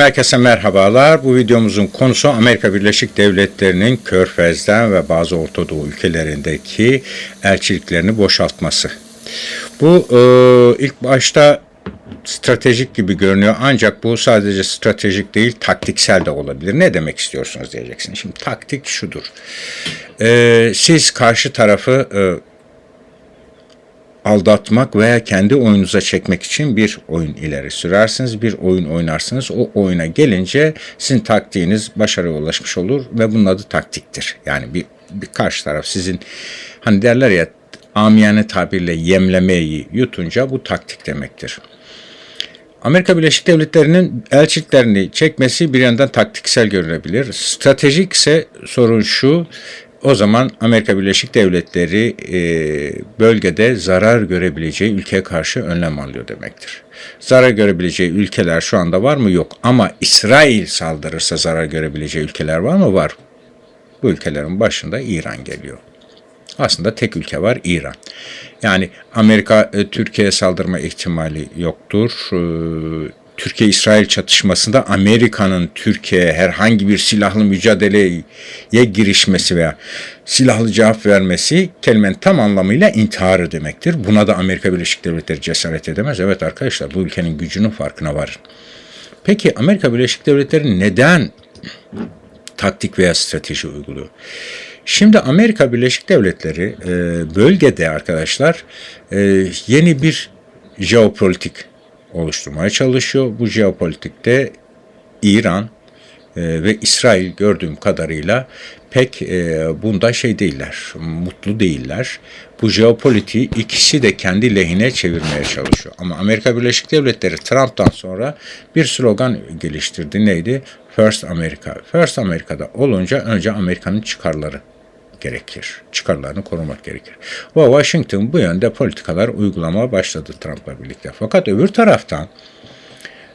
Herkese merhabalar. Bu videomuzun konusu Amerika Birleşik Devletleri'nin Körfez'den ve bazı Orta Doğu ülkelerindeki elçiliklerini boşaltması. Bu e, ilk başta stratejik gibi görünüyor ancak bu sadece stratejik değil taktiksel de olabilir. Ne demek istiyorsunuz diyeceksiniz. Şimdi taktik şudur. E, siz karşı tarafı e, aldatmak veya kendi oyununuza çekmek için bir oyun ileri sürersiniz, bir oyun oynarsınız. O oyuna gelince sizin taktiğiniz başarıya ulaşmış olur ve bunun adı taktiktir. Yani bir, bir karşı taraf sizin hani derler ya amiyane tabirle yemlemeyi yutunca bu taktik demektir. Amerika Birleşik Devletleri'nin elçiliklerini çekmesi bir yandan taktiksel görünebilir. Stratejik ise sorun şu, o zaman Amerika Birleşik Devletleri e, bölgede zarar görebileceği ülkeye karşı önlem alıyor demektir. Zarar görebileceği ülkeler şu anda var mı? Yok. Ama İsrail saldırırsa zarar görebileceği ülkeler var mı? Var. Bu ülkelerin başında İran geliyor. Aslında tek ülke var İran. Yani Amerika e, Türkiye'ye saldırma ihtimali yoktur. Türkiye-İsrail çatışmasında Amerika'nın Türkiye'ye herhangi bir silahlı mücadeleye girişmesi veya silahlı cevap vermesi kelimenin tam anlamıyla intiharı demektir. Buna da Amerika Birleşik Devletleri cesaret edemez. Evet arkadaşlar bu ülkenin gücünün farkına var. Peki Amerika Birleşik Devletleri neden taktik veya strateji uyguluyor? Şimdi Amerika Birleşik Devletleri e, bölgede arkadaşlar e, yeni bir jeopolitik oluşturmaya çalışıyor. Bu jeopolitikte İran e, ve İsrail gördüğüm kadarıyla pek e, bunda şey değiller, mutlu değiller. Bu jeopolitiği ikisi de kendi lehine çevirmeye çalışıyor. Ama Amerika Birleşik Devletleri Trump'tan sonra bir slogan geliştirdi. Neydi? First America. First Amerika'da olunca önce Amerika'nın çıkarları gerekir. Çıkarlarını korumak gerekir. Ve Washington bu yönde politikalar uygulamaya başladı Trump'la birlikte. Fakat öbür taraftan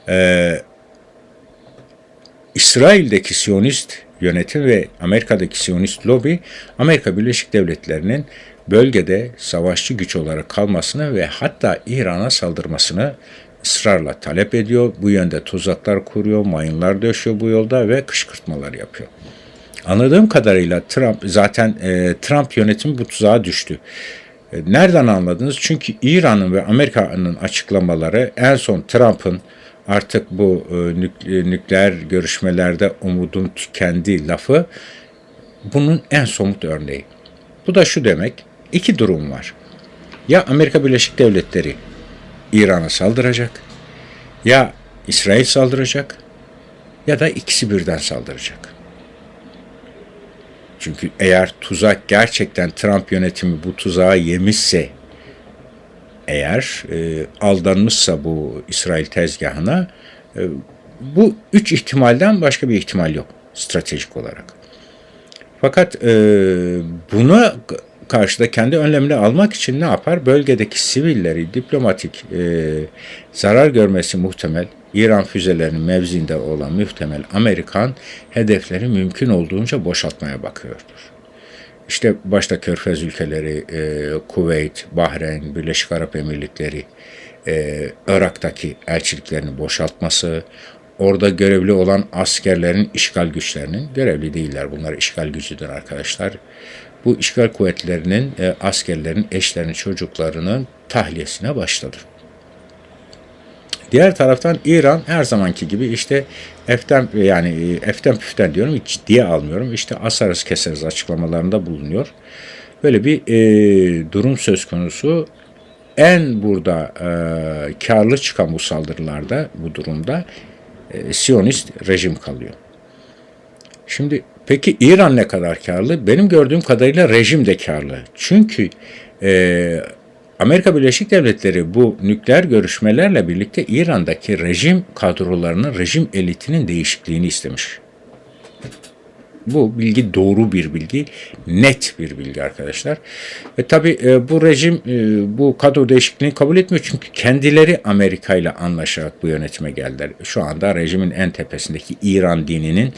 e, İsrail'deki Siyonist yönetim ve Amerika'daki Siyonist lobi Amerika Birleşik Devletleri'nin bölgede savaşçı güç olarak kalmasını ve hatta İran'a saldırmasını ısrarla talep ediyor. Bu yönde tuzaklar kuruyor, mayınlar döşüyor bu yolda ve kışkırtmalar yapıyor. Anladığım kadarıyla Trump zaten e, Trump yönetimi bu tuzağa düştü. E, nereden anladınız? Çünkü İran'ın ve Amerika'nın açıklamaları en son Trump'ın artık bu e, nük- nükleer görüşmelerde umudum tükendi lafı bunun en somut örneği. Bu da şu demek, iki durum var. Ya Amerika Birleşik Devletleri İran'a saldıracak, ya İsrail saldıracak ya da ikisi birden saldıracak. Çünkü eğer tuzak gerçekten Trump yönetimi bu tuzağa yemişse eğer e, aldanmışsa bu İsrail tezgahına e, bu üç ihtimalden başka bir ihtimal yok stratejik olarak. Fakat e, buna karşıda kendi önlemini almak için ne yapar? Bölgedeki sivilleri diplomatik e, zarar görmesi muhtemel İran füzelerinin mevzinde olan muhtemel Amerikan hedefleri mümkün olduğunca boşaltmaya bakıyordur. İşte başta Körfez ülkeleri, e, Kuveyt, Bahreyn, Birleşik Arap Emirlikleri, e, Irak'taki elçiliklerini boşaltması, orada görevli olan askerlerin işgal güçlerinin, görevli değiller bunlar işgal gücüdür arkadaşlar. Bu işgal kuvvetlerinin, e, askerlerin, eşlerinin, çocuklarının tahliyesine başladı. Diğer taraftan İran her zamanki gibi işte eften yani eften püften diyorum hiç ciddiye almıyorum. İşte asarız keseriz açıklamalarında bulunuyor. Böyle bir e, durum söz konusu. En burada e, karlı çıkan bu saldırılarda bu durumda e, Siyonist rejim kalıyor. Şimdi peki İran ne kadar karlı? Benim gördüğüm kadarıyla rejim de karlı. Çünkü e, Amerika Birleşik Devletleri bu nükleer görüşmelerle birlikte İran'daki rejim kadrolarının, rejim elitinin değişikliğini istemiş. Bu bilgi doğru bir bilgi, net bir bilgi arkadaşlar. Ve tabi e, bu rejim e, bu kadro değişikliğini kabul etmiyor çünkü kendileri Amerika ile anlaşarak bu yönetime geldiler. Şu anda rejimin en tepesindeki İran dininin,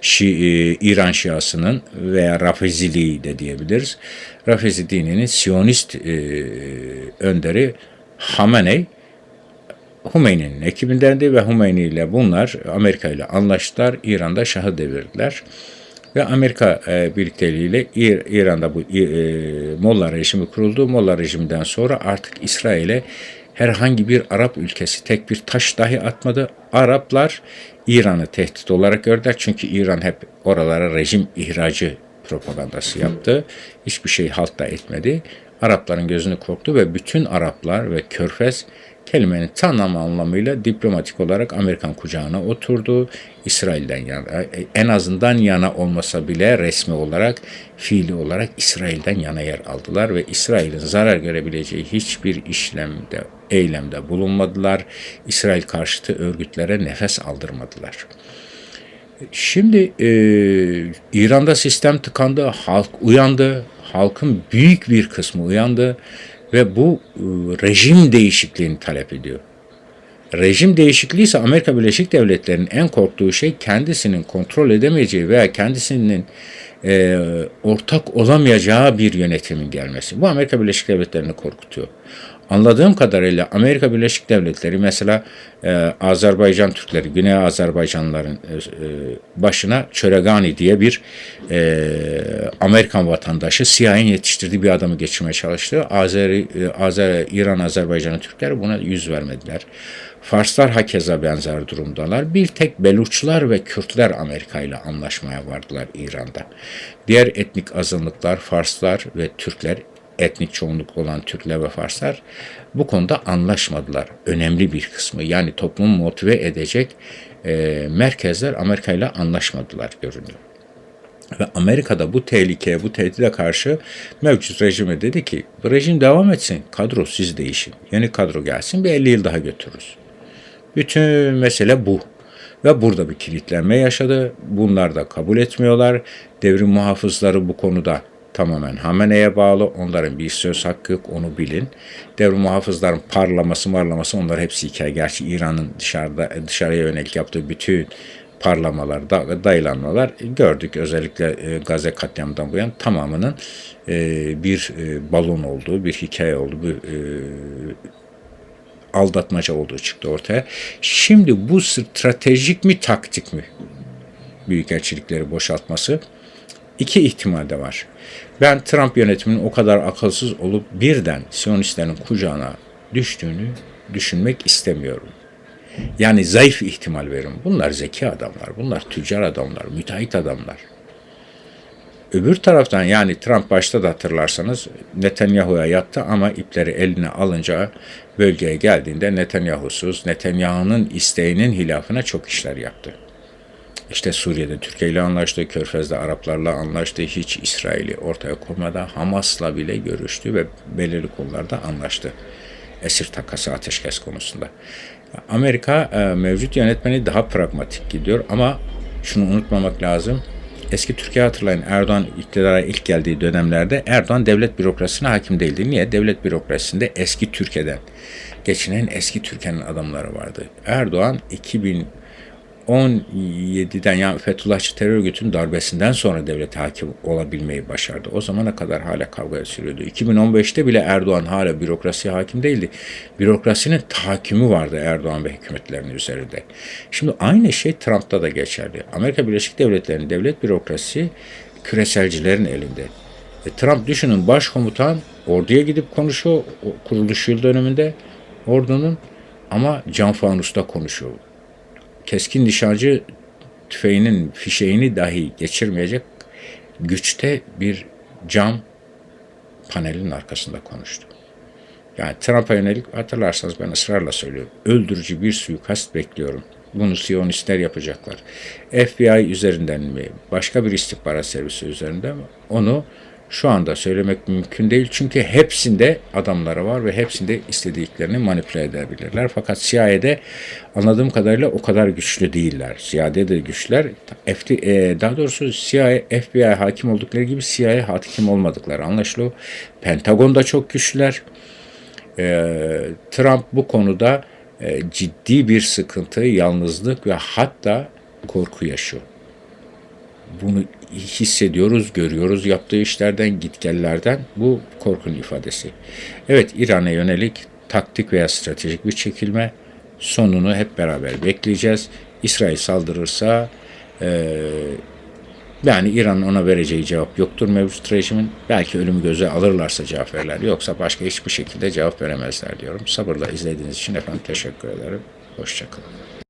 Şi, e, İran Şiasının veya Rafiziliği de diyebiliriz. Rafizi dininin Siyonist e, önderi Hamenei Hümeyni'nin ekibindendi ve Hümeyni ile bunlar Amerika ile anlaştılar. İran'da Şah'ı devirdiler. Ve Amerika e, birlikteliğiyle İr, İran'da bu e, Molla rejimi kuruldu. Molla rejiminden sonra artık İsrail'e herhangi bir Arap ülkesi tek bir taş dahi atmadı. Araplar İran'ı tehdit olarak gördüler. Çünkü İran hep oralara rejim ihracı propagandası yaptı. Hiçbir şey halt da etmedi. Arapların gözünü korktu ve bütün Araplar ve Körfez kelimenin tam anlamıyla diplomatik olarak Amerikan kucağına oturdu. İsrail'den yana, en azından yana olmasa bile resmi olarak, fiili olarak İsrail'den yana yer aldılar ve İsrail'in zarar görebileceği hiçbir işlemde, eylemde bulunmadılar. İsrail karşıtı örgütlere nefes aldırmadılar. Şimdi e, İran'da sistem tıkandı, halk uyandı, halkın büyük bir kısmı uyandı ve bu e, rejim değişikliğini talep ediyor. Rejim değişikliği ise Amerika Birleşik Devletleri'nin en korktuğu şey kendisinin kontrol edemeyeceği veya kendisinin e, ortak olamayacağı bir yönetimin gelmesi. Bu Amerika Birleşik Devletleri'ni korkutuyor. Anladığım kadarıyla Amerika Birleşik Devletleri mesela e, Azerbaycan Türkleri, Güney Azerbaycanlıların e, e, başına Çöregani diye bir e, Amerikan vatandaşı CIA'nin yetiştirdiği bir adamı geçirmeye çalıştı. Azeri, e, Azer, İran Azerbaycan'ın Türkleri buna yüz vermediler. Farslar hakeza benzer durumdalar. Bir tek Beluçlar ve Kürtler Amerika ile anlaşmaya vardılar İran'da. Diğer etnik azınlıklar Farslar ve Türkler etnik çoğunluk olan Türkler ve Farslar bu konuda anlaşmadılar. Önemli bir kısmı yani toplumu motive edecek e, merkezler Amerika ile anlaşmadılar görünüyor. Ve Amerika'da bu tehlikeye, bu tehdide karşı mevcut rejime dedi ki bu rejim devam etsin, kadro siz değişin. Yeni kadro gelsin bir 50 yıl daha götürürüz. Bütün mesele bu. Ve burada bir kilitlenme yaşadı. Bunlar da kabul etmiyorlar. Devrim muhafızları bu konuda tamamen Hamene'ye bağlı. Onların bir söz hakkı yok onu bilin. Devrim muhafızların parlaması marlaması onlar hepsi hikaye. Gerçi İran'ın dışarıda dışarıya yönelik yaptığı bütün parlamalar, da, dayılanmalar gördük. Özellikle e, Gazze katliamından bu yan tamamının e, bir e, balon olduğu, bir hikaye olduğu, bir e, aldatmaca olduğu çıktı ortaya. Şimdi bu stratejik mi taktik mi? Büyükelçilikleri boşaltması. İki ihtimal de var. Ben Trump yönetiminin o kadar akılsız olup birden Siyonistlerin kucağına düştüğünü düşünmek istemiyorum. Yani zayıf ihtimal verin. Bunlar zeki adamlar, bunlar tüccar adamlar, müteahhit adamlar. Öbür taraftan yani Trump başta da hatırlarsanız Netanyahu'ya yattı ama ipleri eline alınca bölgeye geldiğinde Netanyahu'suz, Netanyahu'nun isteğinin hilafına çok işler yaptı. İşte Suriye'de Türkiye ile anlaştı, Körfez'de Araplarla anlaştı, hiç İsrail'i ortaya koymadan Hamas'la bile görüştü ve belirli konularda anlaştı. Esir takası ateşkes konusunda. Amerika e, mevcut yönetmeni daha pragmatik gidiyor ama şunu unutmamak lazım. Eski Türkiye hatırlayın Erdoğan iktidara ilk geldiği dönemlerde Erdoğan devlet bürokrasisine hakim değildi. Niye? Devlet bürokrasisinde eski Türkiye'den geçinen eski Türkiye'nin adamları vardı. Erdoğan 2000 17'den yani Fethullahçı terör örgütünün darbesinden sonra devlet hakim olabilmeyi başardı. O zamana kadar hala kavga sürüyordu. 2015'te bile Erdoğan hala bürokrasiye hakim değildi. Bürokrasinin tahakkümü vardı Erdoğan ve hükümetlerinin üzerinde. Şimdi aynı şey Trump'ta da geçerli. Amerika Birleşik Devletleri'nin devlet bürokrasi küreselcilerin elinde. E, Trump düşünün başkomutan orduya gidip konuşuyor kuruluş yıl döneminde ordunun ama can fanusta konuşuyor keskin nişancı tüfeğinin fişeğini dahi geçirmeyecek güçte bir cam panelin arkasında konuştu. Yani Trump'a yönelik hatırlarsanız ben ısrarla söylüyorum. Öldürücü bir suikast bekliyorum. Bunu Siyonistler yapacaklar. FBI üzerinden mi, başka bir istihbarat servisi üzerinden mi onu şu anda söylemek mümkün değil. Çünkü hepsinde adamları var ve hepsinde istediklerini manipüle edebilirler. Fakat CIA'de anladığım kadarıyla o kadar güçlü değiller. CIA'de de güçler. E, daha doğrusu CIA, FBI hakim oldukları gibi CIA hakim olmadıkları anlaşılıyor. Pentagon'da çok güçlüler. E, Trump bu konuda e, ciddi bir sıkıntı, yalnızlık ve hatta korku yaşıyor. Bunu hissediyoruz, görüyoruz yaptığı işlerden, gitgellerden. Bu korkunun ifadesi. Evet İran'a yönelik taktik veya stratejik bir çekilme sonunu hep beraber bekleyeceğiz. İsrail saldırırsa e, yani İran'ın ona vereceği cevap yoktur mevcut rejimin. Belki ölümü göze alırlarsa cevap verirler. Yoksa başka hiçbir şekilde cevap veremezler diyorum. Sabırla izlediğiniz için efendim teşekkür ederim. Hoşçakalın.